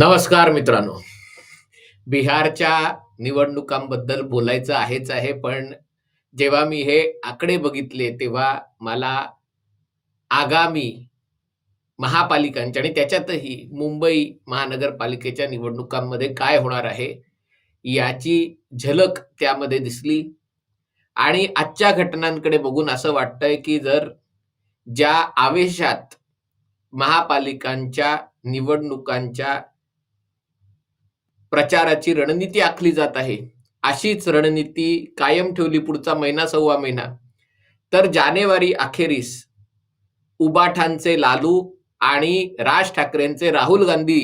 नमस्कार मित्रांनो. बिहारच्या निवडणुकांबद्दल बोलायचं आहेच आहे पण जेव्हा मी हे आकडे बघितले तेव्हा मला आगामी महापालिकांच्या आणि त्याच्यातही मुंबई महानगरपालिकेच्या निवडणुकांमध्ये काय होणार आहे याची झलक त्यामध्ये दिसली. आणि आजच्या घटनांकडे बघून असं वाटतंय की जर ज्या आवेशात महापालिकांच्या निवडणुकांच्या प्रचाराची रणनीती आखली जात आहे. अशीच रणनीती कायम ठेवली पुढचा महिना सव्वा महिना. तर जानेवारी अखेरीस उबाठांचे लालू आणि राज ठाकरेंचे राहुल गांधी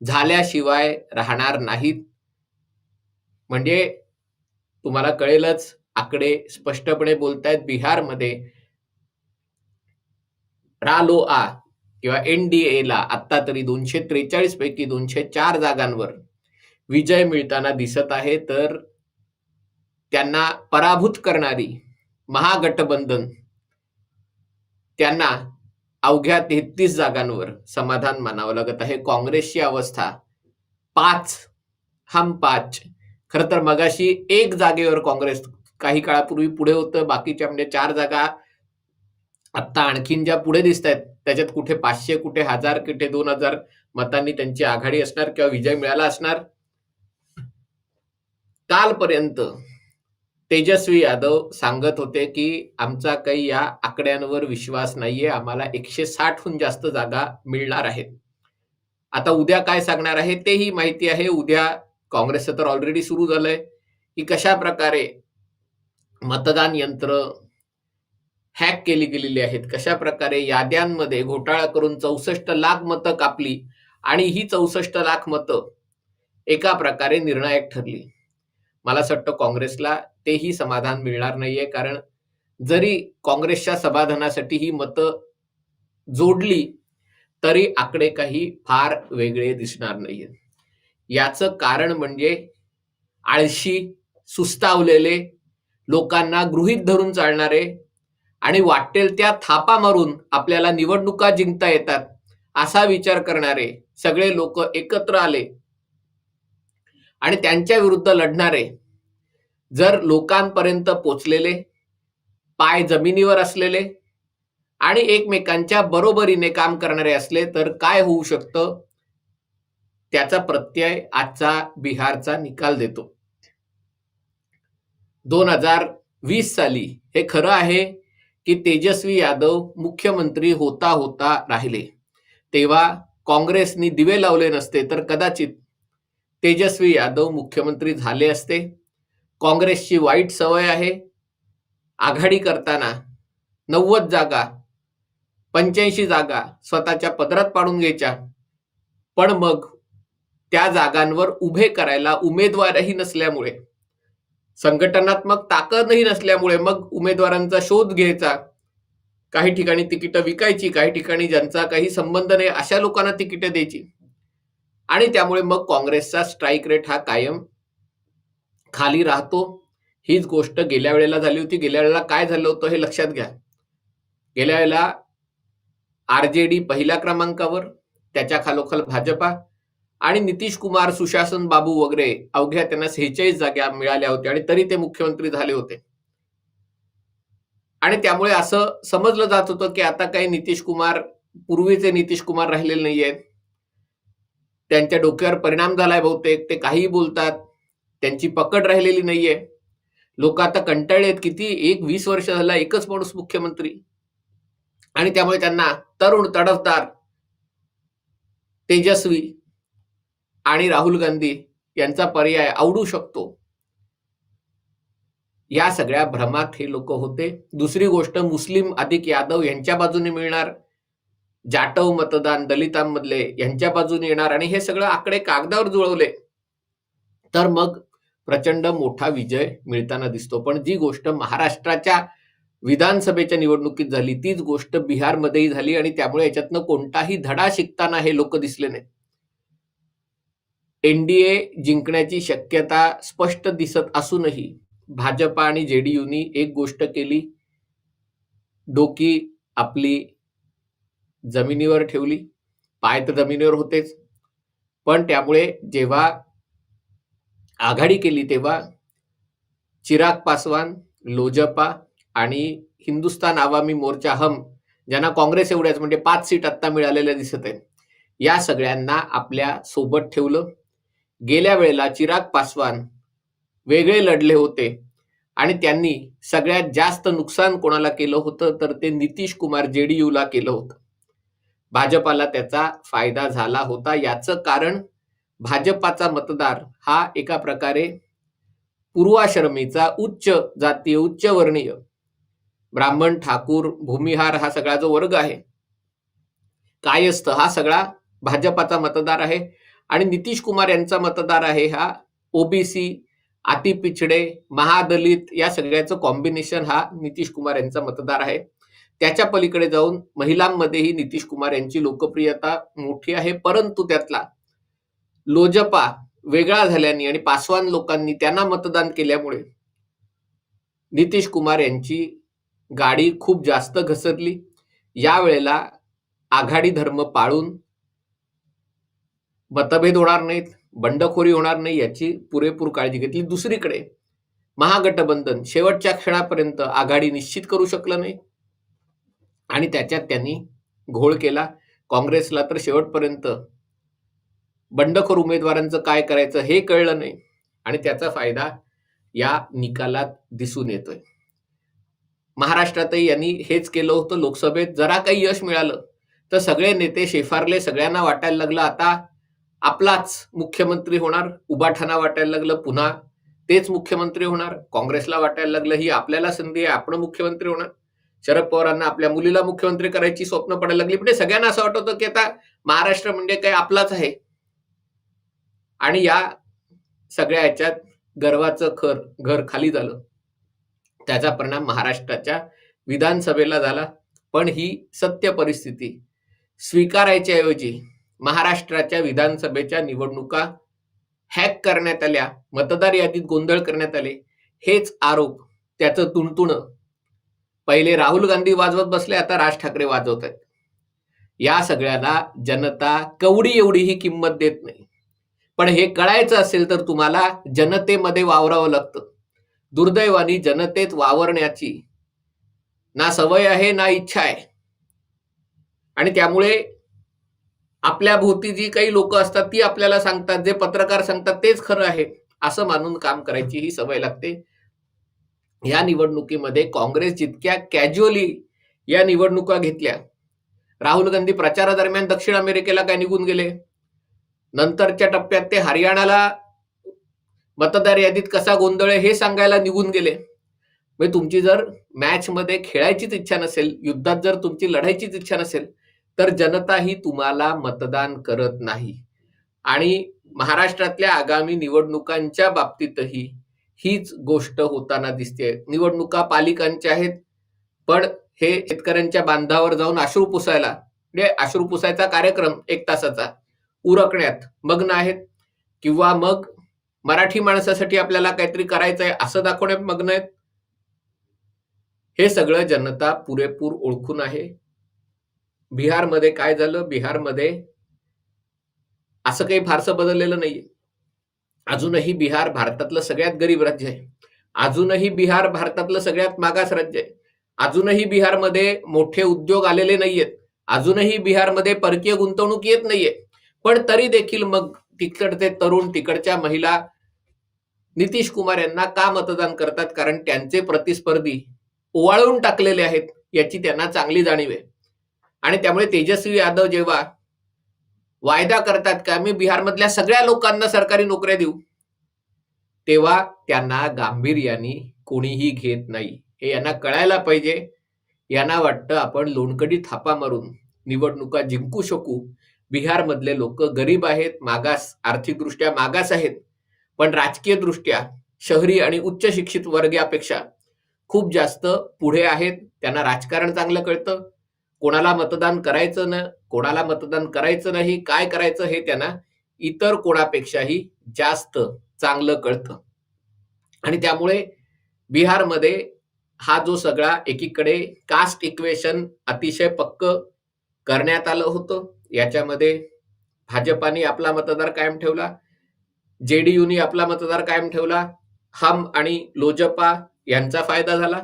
झाल्याशिवाय राहणार नाहीत. म्हणजे तुम्हाला कळेलच आकडे स्पष्टपणे बोलतायत बिहारमध्ये. रालो आ किंवा एनडीए ला आता तरी दोनशे त्रेचाळीस पैकी दोनशे चार जागांवर विजय मिळताना दिसत आहे तर त्यांना पराभूत करणारी महागठबंधन त्यांना अवघ्या तेहतीस जागांवर समाधान मानावं लागत आहे. काँग्रेसची अवस्था पाच हम पाच. खर तर मगाशी एक जागेवर काँग्रेस काही काळापूर्वी पुढे होतं बाकीच्या म्हणजे चार जागा आता आणखीन ज्या पुढे दिसत आहेत त्याच्यात कुठे पाचशे कुठे हजार कुठे दोन हजार मतांनी त्यांची आघाडी असणार किंवा विजय मिळाला असणार कालपर्यंत तेजस्वी यादव सांगत होते की आमचा काही या आकड्यांवर विश्वास नाहीये आम्हाला एकशे साठहून जास्त जागा मिळणार आहेत. आता उद्या काय सांगणार आहे तेही माहिती आहे. उद्या काँग्रेसचं तर ऑलरेडी सुरू झालंय. की कशा प्रकारे मतदान यंत्र हॅक केली गेलेली आहेत कशा प्रकारे याद्यांमध्ये घोटाळा करून चौसष्ट लाख मतं कापली आणि ही चौसष्ट लाख मतं एका प्रकारे निर्णायक ठरली. मला असं वाटतं काँग्रेसला तेही समाधान मिळणार नाहीये. कारण जरी काँग्रेसच्या समाधानासाठी ही मतं जोडली तरी आकडे काही फार वेगळे दिसणार नाहीये. याचं कारण म्हणजे आळशी सुस्तावलेले लोकांना गृहीत धरून चालणारे आणि वाटेल त्या थापा मारून आपल्याला निवडणुका जिंकता येतात असा विचार करणारे सगळे लोक एकत्र आले आणि त्यांच्या विरुद्ध लढणारे जर लोकांपर्यंत पोचलेले पाय जमिनीवर असलेले आणि एकमेकांच्या बरोबरीने काम करणारे असले तर काय होऊ शकतं? त्याचा प्रत्यय आजचा बिहारचा निकाल देतो. दोन हजार वीस साली हे खरं आहे की तेजस्वी यादव मुख्यमंत्री होता होता राहिले. तेव्हा काँग्रेसनी दिवे लावले नसते तर कदाचित तेजस्वी यादव मुख्यमंत्री झाले असते. काँग्रेसची वाईट सवय आहे. आघाडी करताना नव्वद जागा पंच्याऐंशी जागा स्वतःच्या पदरात पाडून घ्यायच्या. पण मग त्या जागांवर उभे करायला उमेदवारही नसल्यामुळे संघटनात्मक ताकदही नसल्यामुळे मग उमेदवारांचा शोध घ्यायचा. काही ठिकाणी तिकीटं विकायची काही ठिकाणी ज्यांचा काही संबंध नाही अशा लोकांना तिकीटं द्यायची. आणि त्यामुळे मग काँग्रेसचा स्ट्राईक रेट हा कायम खाली राहतो. हीच गोष्ट गेल्या वेळेला झाली होती. गेल्या वेळेला काय झालं होतं हे लक्षात घ्या. गेल्या वेळेला आरजेडी पहिल्या क्रमांकावर त्याच्या खालोखाल भाजपा आणि नितीश कुमार सुशासन बाबू वगैरे अवघ्या त्यांना सेहेचाळीस जागा मिळाल्या होत्या आणि तरी ते मुख्यमंत्री झाले होते. आणि त्यामुळे असं समजलं जात होतं की आता काही नितीश कुमार पूर्वीचे नितीश कुमार राहिलेले नाहीयेत. त्यांच्या डोक्यावर परिणाम झालाय बहुतेक ते काहीही बोलतात त्यांची पकड राहिलेली नाहीये. लोक आता कंटाळलेत किती एक वीस वर्ष झाला एकच माणूस मुख्यमंत्री. आणि त्यामुळे त्यांना तरुण तडफदार तेजस्वी आणि राहुल गांधी यांचा पर्याय आवडू शकतो. या सगळ्या भ्रमात हे लोक होते. दुसरी गोष्ट मुस्लिम अधिक यादव यांच्या बाजूने मिळणार. जाटव मतदान दलितांमधले यांच्या बाजूने येणार आणि हे सगळं आकडे कागदावर जुळवले. तर मग प्रचंड मोठा विजय मिळताना दिसतो. पण जी गोष्ट महाराष्ट्राच्या विधानसभेच्या निवडणुकीत झाली तीच गोष्ट बिहारमध्येही झाली आणि त्यामुळे याच्यातनं कोणताही धडा शिकताना हे लोक दिसले नाही एनडीए जिंकण्याची शक्यता स्पष्ट दिसत असूनही भाजपा आणि जेडीयूनी एक गोष्ट केली डोकी आपली जमिनीवर ठेवली. पाय तर जमिनीवर होतेच. पण त्यामुळे जेव्हा आघाडी केली तेव्हा चिराग पासवान लोजपा आणि हिंदुस्तान आवामी मोर्चा हम ज्यांना काँग्रेस एवढ्याच म्हणजे पाच सीट आत्ता मिळालेल्या दिसत आहेत या सगळ्यांना आपल्यासोबत ठेवलं. गेल्या वेळेला चिराग पासवान वेगळे लढले होते आणि त्यांनी सगळ्यात जास्त नुकसान कोणाला केलं होतं तर ते नितीश कुमार जेडीयूला केलं होतं. भाजपाला त्याचा फायदा झाला होता. याचं कारण भाजपाचा मतदार हा एका प्रकारे पूर्वाश्रमीचा उच्च जातीय उच्च वर्णीय. ब्राह्मण ठाकूर भूमिहार हा सगळा जो वर्ग आहे कायस्थ हा सगळा भाजपाचा मतदार आहे. आणि नितीश कुमार यांचा मतदार आहे हा ओबीसी अति पिछडे महादलित या सगळ्याचं कॉम्बिनेशन हा नितीश कुमार यांचा मतदार आहे. त्याच्या पलीकडे जाऊन महिलांमध्येही नितीश कुमार यांची लोकप्रियता मोठी आहे. परंतु त्यातला लोजपा वेगळा झाल्याने आणि पासवान लोकांनी त्यांना मतदान केल्यामुळे नितीश कुमार यांची गाडी खूप जास्त घसरली. यावेळेला आघाडी धर्म पाळून मतभेद होणार नाहीत बंडखोरी होणार नाही याची पुरेपूर काळजी घेतली. दुसरीकडे महागठबंधन शेवटच्या क्षणापर्यंत आघाडी निश्चित करू शकलं नाही. आणि त्याच्यात त्यांनी घोळ केला. काँग्रेसला तर शेवटपर्यंत बंडखोर उमेदवारांचं काय करायचं हे कळलं नाही. आणि त्याचा फायदा या निकालात दिसून येतोय. महाराष्ट्रातही यांनी हेच केलं होतं. लोकसभेत जरा काही यश मिळालं तर सगळे नेते शेफारले सगळ्यांना वाटायला लागलं आता आपलाच मुख्यमंत्री होणार उबाठाना वाटायला लागलं पुन्हा तेच मुख्यमंत्री होणार काँग्रेसला वाटायला लागलं ही आपल्याला संधी आहे आपण मुख्यमंत्री होणार. शरद पवारांना आपल्या मुलीला मुख्यमंत्री करायची स्वप्न पडायला लागली. म्हणजे सगळ्यांना असं वाटत होतं की आता महाराष्ट्र म्हणजे काय आपलाच आहे. आणि या सगळ्या ह्याच्यात गर्वाचं खर घर खाली झालं. त्याचा परिणाम महाराष्ट्राच्या विधानसभेला झाला. पण ही सत्य परिस्थिती स्वीकारायच्या ऐवजी महाराष्ट्राच्या विधानसभेच्या निवडणुका हॅक करण्यात आल्या मतदार यादीत गोंधळ करण्यात आले. हेच आरोप त्याचं तुणतुणं पहिले राहुल गांधी वाजवत बसले आता राज ठाकरे वाजवत आहेत. या सगळ्याला जनता कवडी एवढी ही किंमत देत नाही. पण हे कळायचं असेल तर तुम्हाला जनतेमध्ये वावरावं लागतं. दुर्दैवानी जनतेत वावरण्याची ना सवय आहे ना इच्छा आहे. आणि त्यामुळे आपल्या भोवती जी काही लोक असतात ती आपल्याला सांगतात जे पत्रकार सांगतात तेच खरं आहे असं मानून काम करायची ही सवय लागते. या निवडणुकीमध्ये काँग्रेस जितक्या कॅज्युअली या निवडणुका घेतल्या राहुल गांधी प्रचारादरम्यान दक्षिण अमेरिकेला काय निघून गेले? नंतरच्या टप्प्यात ते हरियाणाला मतदार यादीत कसा गोंधळ आहे हे सांगायला निघून गेले. म्हणजे तुमची जर मॅच मध्ये खेळायचीच इच्छा नसेल युद्धात जर तुमची लढायचीच इच्छा नसेल तर जनता ही तुम्हाला मतदान करत नाही. आणि महाराष्ट्रातल्या आगामी निवडणुकांच्या बाबतीतही हीच गोष्ट होताना दिसते. निवडणुका पालिकांच्या आहेत पण हे शेतकऱ्यांच्या बांधावर जाऊन अश्रू पुसायला म्हणजे अश्रू पुसायचा कार्यक्रम एक तासाचा उरकण्यात मग्न आहेत किंवा मग मराठी माणसासाठी आपल्याला काहीतरी करायचं आहे असं दाखवण्यात मग्न आहेत. हे सगळं जनता पुरेपूर ओळखून आहे. बिहारमध्ये काय झालं? बिहारमध्ये असं काही फारसं बदललेलं नाहीये. अजूनही बिहार भारतातलं सगळ्यात गरीब राज्य आहे. अजूनही बिहार भारतातलं सगळ्यात मागास राज्य आहे. अजूनही बिहारमध्ये मोठे उद्योग आलेले नाहीयेत. अजूनही बिहारमध्ये परकीय गुंतवणूक येत नाहीये. पण तरी देखील मग तिकडचे तरुण तिकडच्या महिला नितीश कुमार यांना का मतदान करतात? कारण त्यांचे प्रतिस्पर्धी ओवाळून टाकलेले आहेत याची त्यांना चांगली जाणीव आहे. आणि त्यामुळे तेजस्वी यादव जेव्हा वायदा करतात का? मी बिहारमधल्या सगळ्या लोकांना सरकारी नोकऱ्या देऊ. तेव्हा त्यांना गांभीर्याने कोणीही घेत नाही. हे यांना कळायला पाहिजे. यांना वाटतं आपण लोणकडी थापा मारून निवडणुका जिंकू शकू. बिहारमधले लोक गरीब आहेत मागास आर्थिकदृष्ट्या मागास आहेत. पण राजकीय दृष्ट्या शहरी आणि उच्च शिक्षित वर्गापेक्षा खूप जास्त पुढे आहेत. त्यांना राजकारण चांगलं कळतं. कोणाला मतदान करायचं ना कोणाला मतदान करायचं नाही काय करायचं हे त्यांना इतर कोणापेक्षाही जास्त चांगलं कळतं. आणि त्यामुळे बिहारमध्ये हा जो सगळा एकीकडे कास्ट इक्वेशन अतिशय पक्क करण्यात आलं होतं. याच्यामध्ये भाजपाने आपला मतदार कायम ठेवला जेडीयूने आपला मतदार कायम ठेवला हम आणि लोजपा यांचा फायदा झाला.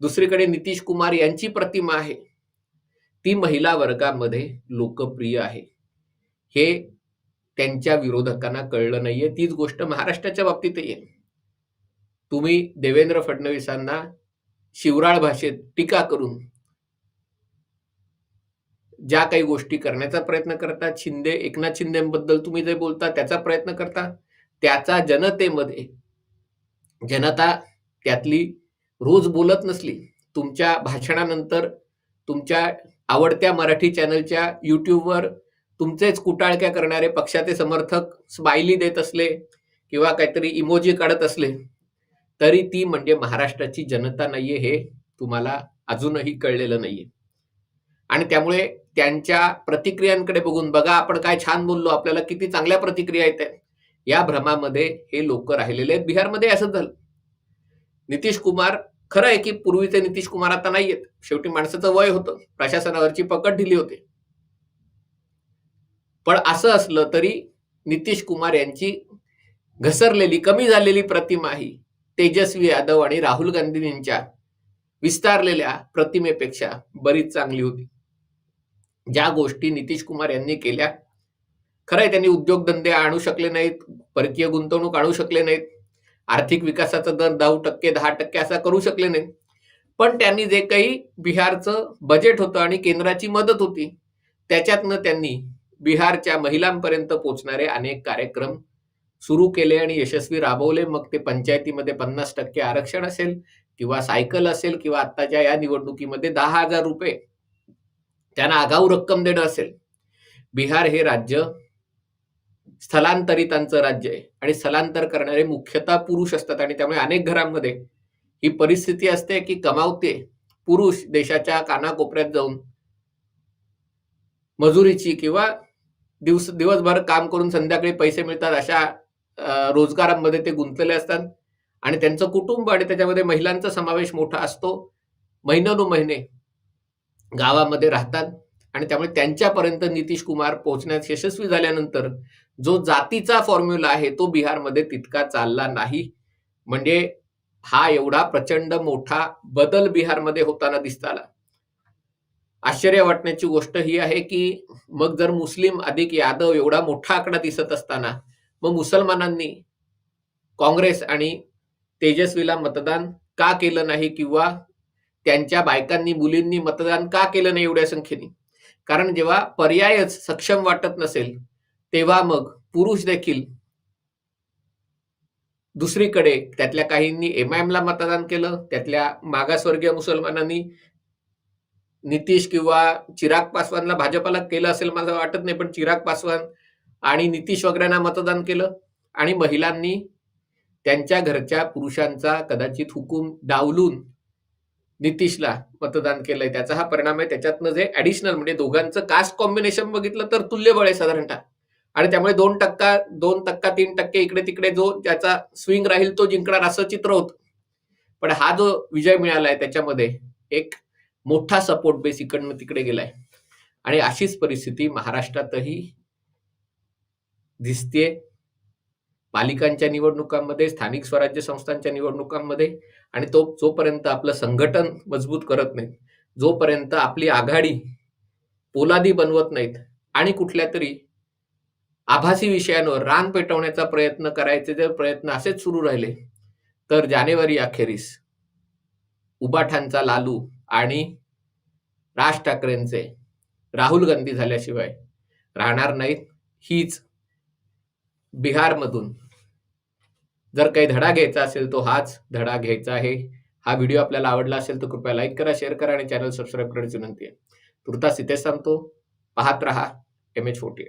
दुसरीकडे नितीश कुमार यांची प्रतिमा आहे. ती महिला वर्गामध्ये लोकप्रिय आहे. हे त्यांच्या विरोधकांना कळलं नाहीये. तीच गोष्ट महाराष्ट्राच्या बाबतीतही आहे. तुम्ही देवेंद्र फडणवीसांना शिवराळ भाषेत टीका करून ज्या काही गोष्टी करण्याचा प्रयत्न करता शिंदे एकनाथ शिंदेबद्दल तुम्ही जे बोलता त्याचा प्रयत्न करता त्याचा जनतेमध्ये जनता त्यातली रोज बोलत नसली तुमच्या भाषणानंतर तुमच्या आवडत्या मराठी चॅनलच्या युट्यूबवर तुमचेच कुटाळक्या करणारे पक्षाचे समर्थक स्माइली देत असले किंवा काहीतरी इमोजी काढत असले तरी ती म्हणजे महाराष्ट्राची जनता नाहीये हे तुम्हाला अजूनही कळलेलं नाहीये. आणि त्यामुळे त्यांच्या प्रतिक्रियांकडे बघून बघा आपण काय छान बोललो आपल्याला किती चांगल्या प्रतिक्रिया येत आहेत या भ्रमामध्ये हे लोक राहिलेले आहेत. बिहारमध्ये असं झालं. नितीश कुमार खरं आहे की पूर्वीचे नितीश कुमार आता नाहीयेत. शेवटी माणसाचं वय होतं. प्रशासनावरची पकड ढिली होते. पण असं असलं तरी नितीश कुमार यांची घसरलेली कमी झालेली प्रतिमा ही तेजस्वी यादव आणि राहुल गांधी यांच्या विस्तारलेल्या प्रतिमेपेक्षा बरीच चांगली होती. ज्या गोष्टी नितीश कुमार यांनी केल्या खरंय त्यांनी उद्योगधंदे आणू शकले नाहीत परकीय गुंतवणूक आणू शकले नाहीत. आर्थिक विकासाचा दर दहा टक्के दहा टक्के असा करू शकले नाही. पण त्यांनी जे काही बिहारचं बजेट होतं आणि केंद्राची मदत होती त्याच्यातनं त्यांनी बिहारच्या महिलांपर्यंत पोहोचणारे अनेक कार्यक्रम सुरू केले आणि यशस्वी राबवले. मग ते पंचायतीमध्ये पन्नास टक्के आरक्षण असेल किंवा सायकल असेल किंवा आत्ताच्या या निवडणुकीमध्ये दहा हजार रुपये त्यांना आगाऊ रक्कम देणं असेल. बिहार हे राज्य स्थलांतरितांचं राज्य आहे. आणि स्थलांतर करणारे मुख्यतः पुरुष असतात. आणि त्यामुळे अनेक घरांमध्ये ही परिस्थिती असते की कमावते पुरुष देशाच्या कानाकोपऱ्यात जाऊन मजुरीची किंवा दिवस दिवसभर काम करून संध्याकाळी पैसे मिळतात अशा रोजगारांमध्ये ते गुंतलेले असतात. आणि त्यांचं कुटुंब आणि त्याच्यामध्ये महिलांचा समावेश मोठा असतो. महिन्यानुमहिने गावामध्ये राहतात. आणि त्यामुळे त्यांच्यापर्यंत नितीश कुमार पोहोचण्यात यशस्वी झाल्यानंतर जो जातीचा फॉर्म्युला आहे तो बिहारमध्ये तितका चालला नाही. म्हणजे हा एवढा प्रचंड मोठा बदल बिहारमध्ये होताना दिसता आला. आश्चर्य वाटण्याची गोष्ट ही आहे की मग जर मुस्लिम अधिक यादव एवढा मोठा आकडा दिसत असताना मग मुसलमानांनी काँग्रेस आणि तेजस्वीला मतदान का केलं नाही किंवा त्यांच्या बायकांनी मुलींनी मतदान का केलं नाही एवढ्या संख्येने? कारण जेव्हा पर्यायच सक्षम वाटत नसेल तेव्हा मग पुरुष देखील दुसरीकडे त्यातल्या काहींनी एमआयएमला मतदान केलं त्यातल्या मागासवर्गीय मुसलमानांनी नितीश किंवा चिराग पासवानला भाजपाला केलं असेल मला वाटत नाही पण चिराग पासवान आणि नितीश वगैरेंना मतदान केलं आणि महिलांनी त्यांच्या घरच्या पुरुषांचा कदाचित हुकूम डावलून नितीशला मतदान केलंय. त्याचा हा परिणाम आहे. त्याच्यातनं जे ऍडिशनल म्हणजे दोघांचं कास्ट कॉम्बिनेशन बघितलं तर तुल्यबळ आहे साधारणतः आणि त्यामुळे दोन टक्का दोन टक्का तीन टक्के इकडे तिकडे जो ज्याचा स्विंग राहील तो जिंकणार असं चित्र होतं. पण हा जो विजय मिळालाय त्याच्यामध्ये एक मोठा सपोर्ट बेस इकडनं तिकडे गेलाय. आणि अशीच परिस्थिती महाराष्ट्रातही दिसतेय. पालिकांच्या निवडणुकांमध्ये स्थानिक स्वराज्य संस्थांच्या निवडणुकांमध्ये. आणि तो जोपर्यंत आपलं संघटन मजबूत करत नाहीत जोपर्यंत आपली आघाडी पोलादी बनवत नाहीत आणि कुठल्या तरी आभासी विषयांवर रान पेटवण्याचा प्रयत्न करायचे जर प्रयत्न असेच सुरू राहिले तर जानेवारी अखेरीस उबाठांचा लालू आणि राज ठाकरेंचे राहुल गांधी झाल्याशिवाय राहणार नाहीत हीच बिहारमधून जर काही धडा घ्यायचा असेल तो हाच धडा घ्यायचा आहे. हा व्हिडिओ आपल्याला आवडला असेल तर कृपया लाईक करा शेअर करा आणि चॅनल सबस्क्राईब करण्याची विनंती आहे. तुर्तास इथेच सांगतो पाहत रहा एम एच फोर्टी